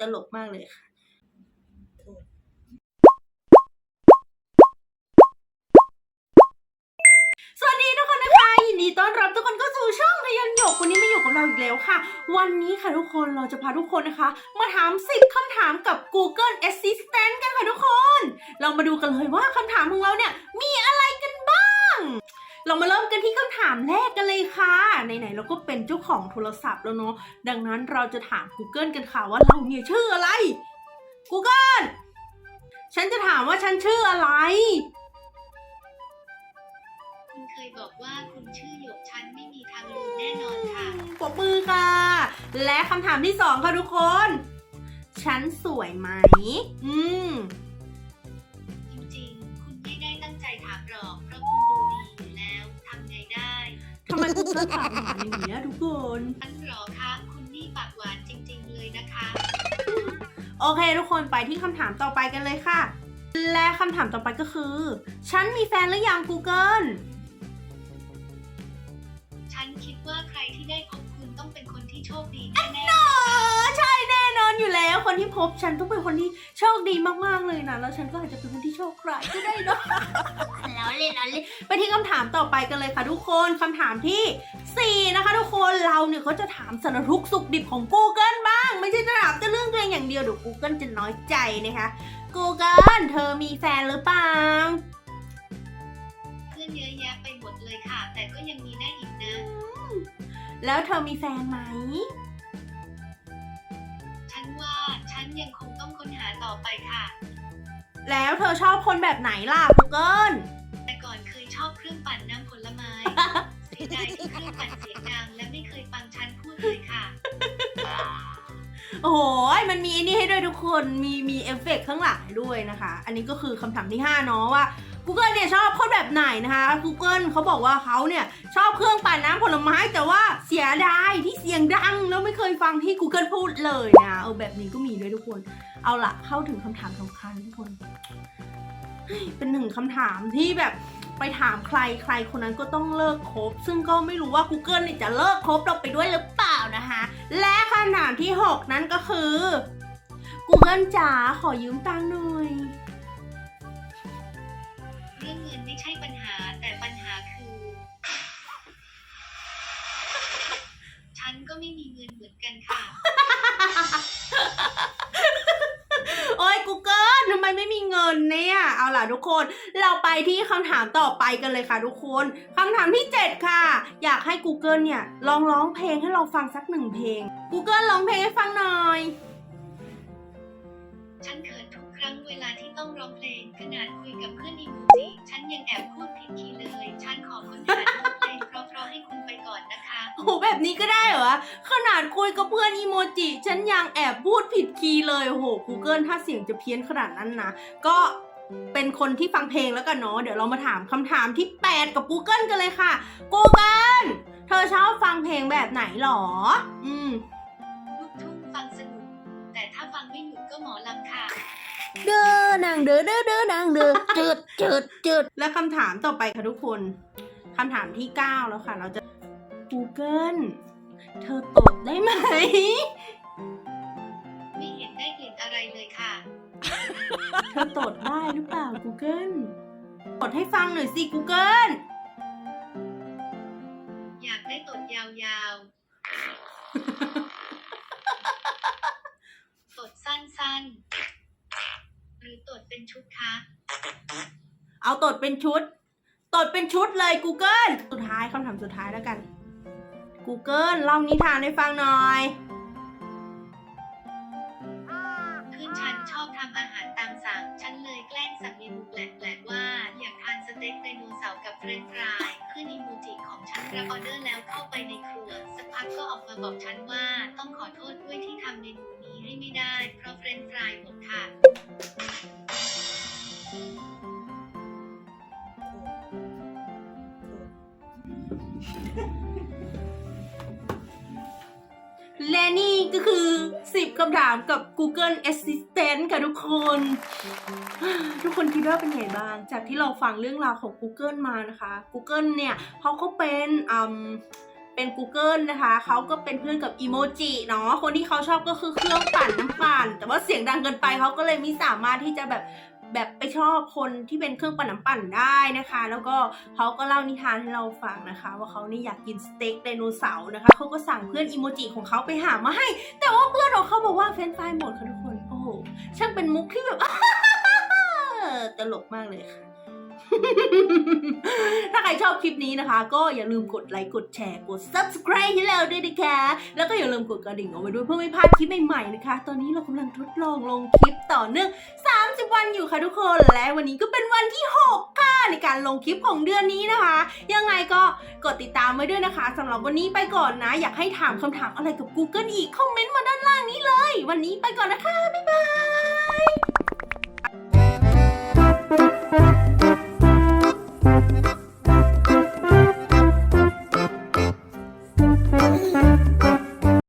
ตลกมากเลยค่ะสวัสดีทุกคนนะคะยินดีต้อนรับทุกคนเข้าสู่ช่องทยนหยกวันนี้มาอยู่กับเราอีกแล้วค่ะ วันนี้ค่ะทุกคนเราจะพาทุกคนนะคะ มาถาม10คำถามกับ Google Assistant กันค่ะทุกคน เรามาดูกันเลยว่าคำถามของเราเนี่ยมี กันที่คำถามแรกกันเลยค่ะไหนๆเราก็เป็นเจ้าของโทรศัพท์แล้วเนาะดังนั้นเราจะถาม Google กันค่ะว่าเราเนี่ยชื่ออะไร Google ฉันจะถามว่าฉันชื่ออะไร คุณเคยบอกว่าคุณชื่อหยกฉันไม่มีทางรู้แน่นอนค่ะ ปรบมือค่ะ และคำถามที่สองค่ะทุกคน ฉันสวยไหม อืม จริงๆ คุณไม่ได้ตั้งใจถามหรอกเพราะคุณดูดีอยู่แล้ว ทำไงได้ทำไมคุณต้องถามหาอย่างนี้ยทุกคนฉันหรอคะคุณนี่ปากหวานจริง ๆ เลยนะคะ โอเคทุกคนไปที่คำถามต่อไปกันเลยค่ะ และคำถามต่อไปก็คือ ฉันมีแฟนหรือยัง Google ฉันคิดว่าใครที่ได้พบคุณต้องเป็นคนที่โชคดีแน่เแล้วคนที่พบฉันต้องเป็นคนที่โชคดีมากๆเลยนะ แล้วฉันก็อาจจะเป็นคนที่โชคร้ายก็ได้เนอะแล้วเล่นแล้วเล่นไปที่คำถามต่อไปกันเลยค่ะทุกคนคำถามที่ 4 นะคะทุกคนเราเนี่ยก็จะถามสารทุกข์สุขดิบของ Google บ้าง ไม่ใช่จะถามแต่เรื่องตัวเองอย่างเดียวเดี๋ยว Google จะน้อยใจนะคะ Google เธอมีแฟนหรือเปล่าๆเพื่อนเยอะแยะไปหมดเลยค่ะ แต่ก็ยังมีได้อีกนะ แล้วเธอมีแฟนไหม แล้วเธอชอบคนแบบไหนล่ะ Google แต่ก่อนเคยชอบเครื่องปั่นน้ำผลไม้เสียดายที่เครื่องปั่นเสียงดังและไม่เคยฟังฉันพูดเลยค่ะ โอ้โหมันมีอันนี่ให้ด้วยทุกคน มีมีเอฟเฟกต์ข้างหลังให้ด้วยนะคะ อันนี้ก็คือคำถามที่ 5 เนาะว่า Google เนี่ยชอบคนแบบไหนนะคะ Google เขาบอกว่าเขาเนี่ยชอบเครื่องปั่นน้ำผลไม้ แต่ว่าเสียดายที่เสียงดังแล้วไม่เคยฟังที่ Google พูดเลยนะเออแบบนี้ก็มีด้วยทุกคน เอาละเข้าถึงคำถามสำคัญทุกคน เป็นหนึ่งคำถามที่แบบไปถามใครใครคนนั้นก็ต้องเลิกคบ ซึ่งก็ไม่รู้ว่า Google เนี่ยจะเลิกคบเราไปด้วยหรือเปล่านะคะ และคำถามที่ 6 นั้นก็คือ Google จ๋าขอยืมตังค์หน่อย ใช่ปัญหาแต่ปัญหาคือ ฉันก็ไม่มีเงินเหมือนกันค่ะ โอ้ย Google ทำไมไม่มีเงินเนี่ย เอาล่ะทุกคน เราไปที่คำถามต่อไปกันเลยค่ะทุกคนคำถามที่ 7 ค่ะ อยากให้ Google เนี่ยลองร้องเพลงให้เราฟังสักหนึ่งเพลง Google ร้องเพลงให้ฟังหน่อย ฉันเขินทุกครั้งเวลาที่ต้องร้องเพลง ขนาดคุยกับเพื่อนอีโมจิฉันยังแอบพูดผิดคีย์เลย ฉันขอค้นหาเนื้อเพลงเพราะๆให้คุณไปก่อนนะคะ โอ้โหแบบนี้ก็ได้เหรอขนาดคุยกับเพื่อนอีโมจิฉันยังแอบพูดผิดคีย์เลยโอ้โห Google ถ้าเสียงจะเพี้ยนขนาดนั้นนะ ก็เป็นคนที่ฟังเพลงแล้วกันเนาะเดี๋ยวเรามาถามคำถามที่ 8 กับ Google กันเลยค่ะ Google เธอชอบฟังเพลงแบบไหนหรออืม หยุดก็หมอลำค่ะ เด้อนางเด้อเด้อเด้อนางเด้อจืดจืดจืดและคำถามต่อไปค่ะทุกคนคำถามที่ 9 แล้วค่ะ เราจะ Google เธอตดได้ไหม ไม่เห็นได้กลิ่นอะไรเลยค่ะ เธอตดได้หรือเปล่า Google ตดให้ฟังหน่อยสิ Google อยากได้ตดยาวๆ ตด สั้นๆหรือตดเป็นชุดคะเอาตดเป็นชุด ตดเป็นชุดเลย Google สุดท้ายคำถามสุดท้ายแล้วกัน Google เล่านิทานให้ฟังหน่อยเพื่อนฉันชอบทำอาหารตามสั่ง ฉันเลยแกล้งสั่งเมนูแปลกๆว่า อยากทานสเต็กไดโนเสาร์กับเฟรนช์ฟรายเพื่อนอีโมจิของฉันรับออเดอร์แล้วเข้าไปในครัว สักพักก็ออกมาบอกฉันว่าต้องขอโทษด้วยที่ทำเมนูนี้ ให้ได้เพราะเฟรนฟรายหมค่ะ และนี่ก็คือ 10คำถามกับ Google Assistant ค่ะทุกคน ทุกคนคิดว่าเป็นไงบ้าง จากที่เราฟังเรื่องราวของ Google มานะคะ Google เนี่ยเขาก็เป็นอืม เเป็น Google นะคะเขาก็เป็นเพื่อนกับอีโมจิเนาะคนที่เขาชอบก็คือเครื่องปั่นน้ำปั่น แต่ว่าเสียงดังเกินไปเขาก็เลยไม่สามารถที่จะแบบแบบไปชอบคนที่เป็นเครื่องปั่นน้ำปั่นได้นะคะ แล้วก็เขาก็เล่านิทานให้เราฟังนะคะ ว่าเขานี่อยากกินสเต็กไดโนเสาร์นะคะเขาก็สั่งเพื่อนอีโมจิของเขาไปหามาให้ แต่ว่าเพื่อนของเขาบอกว่าเฟรนฟรายหมดค่ะทุกคน โอ้โหช่างเป็นมุกที่แบบตลกมากเลยค่ะ ถ้าใครชอบคลิปนี้นะคะ ก็อย่าลืมกดไลค์กดแชร์กด subscribe ให้เราด้วยนะคะ แล้วก็อย่าลืมกดกระดิ่งเอาไว้ด้วยเพื่อไม่พลาดคลิปใหม่ๆนะคะ ตอนนี้เรากำลังทดลองลงคลิปต่อเนื่อง 30 วันอยู่ค่ะทุกคน และวันนี้ก็เป็นวันที่ 6 ค่ะ ในการลงคลิปของเดือนนี้นะคะ ยังไงก็กดติดตามไว้ด้วยนะคะสำหรับวันนี้ไปก่อนนะ อยากให้ถามคำถามอะไรกับ Google อีกคอมเมนต์มาด้านล่างนี้เลย วันนี้ไปก่อนนะคะบ๊ายบาย